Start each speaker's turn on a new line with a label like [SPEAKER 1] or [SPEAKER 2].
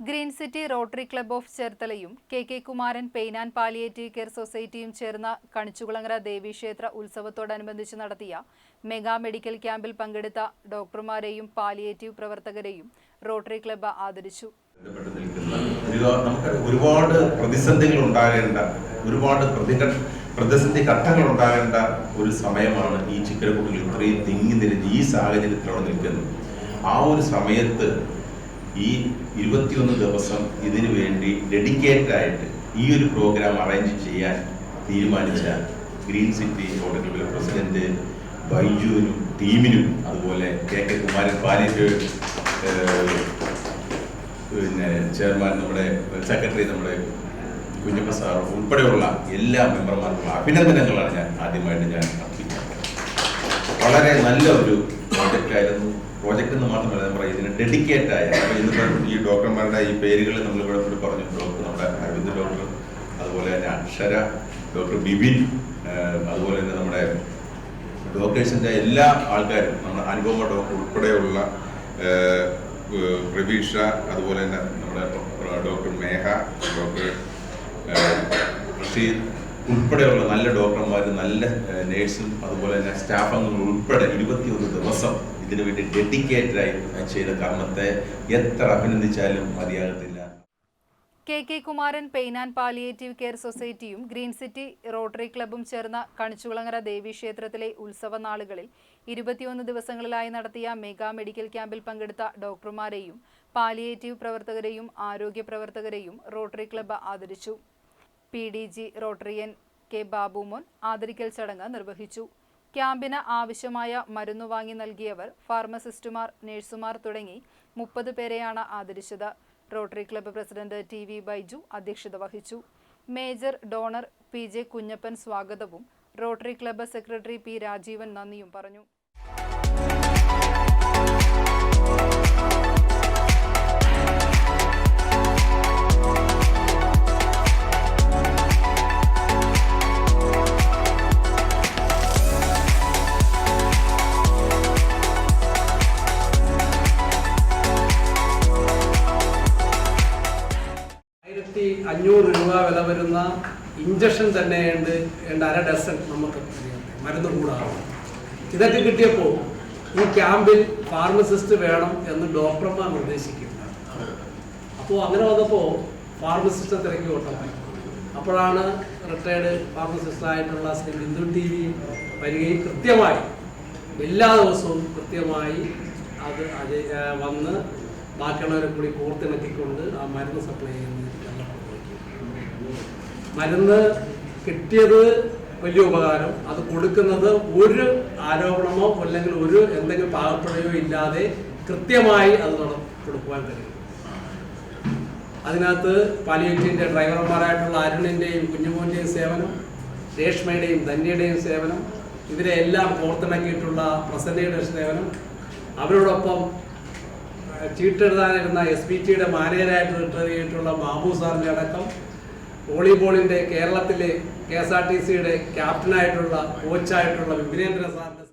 [SPEAKER 1] Green city rotary club of ചേർത്തലയും K K Kumaran pain and palliative care സൊസൈറ്റിയും ചേർന്ന കണിച്ചുകുളങ്ങര ദേവീക്ഷേത്ര ഉത്സവത്തോടനുബന്ധിച്ച് നടത്തിയ മെഗാ മെഡിക്കൽ ക്യാമ്പിൽ പങ്കെടുത്ത ഡോക്ടർമാരെയും പാലിയേറ്റീവ് പ്രവർത്തകരെയും റോട്ടറി ക്ലബ്ബ് ആദരിച്ചു.
[SPEAKER 2] ഒരുപാട് പ്രതിസന്ധികൾ ഉണ്ടാകേണ്ട ഒരുപാട് പ്രതിസന്ധി ഘട്ടങ്ങൾ ഉണ്ടാകേണ്ട ഒരു സമയമാണ് ഈ ചിക്കരക്കുട്ടികൾ ഇത്രയും തിങ്ങി നിരഞ്ഞ് ഈ സാഹചര്യത്തിലാണ് നിൽക്കുന്നത്. ആ ഒരു സമയത്ത് ഈ ഇരുപത്തിയൊന്ന് ദിവസം ഇതിനു വേണ്ടി ഡെഡിക്കേറ്റഡ് ആയിട്ട് ഈ ഒരു പ്രോഗ്രാം അറേഞ്ച് ചെയ്യാൻ തീരുമാനിച്ച ഗ്രീൻ സിറ്റി ക്ലബിലെ പ്രസിഡന്റ് ബൈജുവിനും ടീമിനും അതുപോലെ കെ കെ കുമാരൻ ഏഹ്, പിന്നെ ചെയർമാൻ നമ്മുടെ സെക്രട്ടറി നമ്മുടെ കുഞ്ഞപ്പ സാർ ഉൾപ്പെടെയുള്ള എല്ലാ മെമ്പർമാർക്കുള്ള അഭിനന്ദനങ്ങളാണ് ഞാൻ ആദ്യമായിട്ട് ഞാൻ അർപ്പിക്കുന്നത്. വളരെ നല്ല ഒരു പ്രോജക്റ്റ് ആയിരുന്നു പ്രോജക്റ്റ് എന്ന് മാത്രമല്ല പറയാം ഇതിന് ഡെഡിക്കേറ്റ് ആയ. ഈ ഡോക്ടർമാരുടെ ഈ പേരുകൾ നമ്മൾ ഇവിടെ കൂടി പറഞ്ഞു. ഡോക്ടർ നമ്മുടെ അരവിന്ദ് ഡോക്ടർ അതുപോലെ തന്നെ അക്ഷര ഡോക്ടർ ബിബിൻ അതുപോലെ തന്നെ നമ്മുടെ ഡോക്ടേഴ്സിന്റെ എല്ലാ ആൾക്കാരും നമ്മുടെ അനുപമ ഡോക്ടർ ഉൾപ്പെടെയുള്ള പ്രവീഷ അതുപോലെ തന്നെ നമ്മുടെ ഡോക്ടർ മേഹ ഡോക്ടർ റഷീദ് ഉൾപ്പെടെയുള്ള നല്ല ഡോക്ടർമാരും നല്ല നേഴ്സും അതുപോലെ തന്നെ സ്റ്റാഫ് അംഗങ്ങൾ ഉൾപ്പെടെ ഇരുപത്തിയൊന്ന് ദിവസം ഇതിനു വേണ്ടി ഡെഡിക്കേറ്റഡ് ആയി ചെയ്ത കർമ്മത്തെ എത്ര അഭിനന്ദിച്ചാലും മതിയാകത്തില്ല.
[SPEAKER 1] K K Kumaran pain and palliative care സൊസൈറ്റിയും green city rotary ക്ലബും ചേർന്ന കണിച്ചുകുളങ്ങര ദേവീക്ഷേത്രത്തിലെ ഉത്സവ നാളുകളിൽ ഇരുപത്തിയൊന്ന് ദിവസങ്ങളിലായി നടത്തിയ മെഗാ മെഡിക്കൽ ക്യാമ്പിൽ പങ്കെടുത്ത ഡോക്ടർമാരെയും പാലിയേറ്റീവ് പ്രവർത്തകരെയും ആരോഗ്യ പ്രവർത്തകരെയും റോട്ടറി ക്ലബ്ബ് ആദരിച്ചു. P D G Rotarian K Babumon ആദരിക്കൽ ചടങ്ങ് നിർവഹിച്ചു. ക്യാമ്പിന് ആവശ്യമായ മരുന്ന് വാങ്ങി നൽകിയവർ ഫാർമസിസ്റ്റുമാർ നഴ്സുമാർ തുടങ്ങി മുപ്പത് പേരെയാണ് ആദരിച്ചത്. Rotary Club president T V Baiju അധ്യക്ഷത വഹിച്ചു. Major donor P J Kunjappan സ്വാഗതവും Rotary Club secretary P Rajeevan നന്ദിയും പറഞ്ഞു.
[SPEAKER 3] ആയിരത്തി അഞ്ഞൂറ് രൂപ വില വരുന്ന ഇഞ്ചക്ഷൻ തന്നെ ഉണ്ട്. ഉണ്ട് അര ഡസൺ നമുക്ക്. മരുന്ന് കൂടാതെ ഇതൊക്കെ കിട്ടിയപ്പോൾ ഈ ക്യാമ്പിൽ ഫാർമസിസ്റ്റ് വേണം എന്ന് ഡോക്ടർമാർ നിർദ്ദേശിക്കുന്നു അപ്പോൾ അങ്ങനെ വന്നപ്പോൾ ഫാർമസിസ്റ്റ് തിരക്കി ഓട്ടം അപ്പോഴാണ് റിട്ടയർഡ് ഫാർമസിസ്റ്റായിട്ടുള്ള ശ്രീ ബിന്ദു ടി വി വരികയും കൃത്യമായി എല്ലാ ദിവസവും കൃത്യമായി അത് അത് വന്ന് ബാക്കിയുള്ളവരെ കൂടി കോർത്തിണക്കിക്കൊണ്ട് ആ മരുന്ന് സപ്ലൈ ചെയ്യുന്നത് മരുന്ന് കിട്ടിയത് വലിയ ഉപകാരം. അത് കൊടുക്കുന്നത് ഒരു ആരോപണമോ അല്ലെങ്കിൽ ഒരു എന്തെങ്കിലും പാകപ്പെടുകയോ ഇല്ലാതെ കൃത്യമായി അത് കൊടുക്കുവാൻ കഴിയും. അതിനകത്ത് പാലിയേറ്റിന്റെ ഡ്രൈവർമാരായിട്ടുള്ള അരുണിന്റെയും കുഞ്ഞുമോന്റെയും സേവനം രേഷ്മയുടെയും ധന്യയുടെയും സേവനം ഇവരെ എല്ലാം കോർത്തിണക്കിയിട്ടുള്ള പ്രസന്നയുടെ സേവനം അവരോടൊപ്പം ചീട്ടെഴുതാനിരുന്ന എസ് ബി ടിയുടെ മാനേജരായിട്ട് റിട്ടയർ ചെയ്തിട്ടുള്ള ബാബു സാറിന്റെ അടക്കം വോളിബോളിന്റെ കേരളത്തിലെ കെ എസ് ആർ ടി സിയുടെ ക്യാപ്റ്റനായിട്ടുള്ള കോച്ചായിട്ടുള്ള വിപിനേന്ദ്ര സാറിന്റെ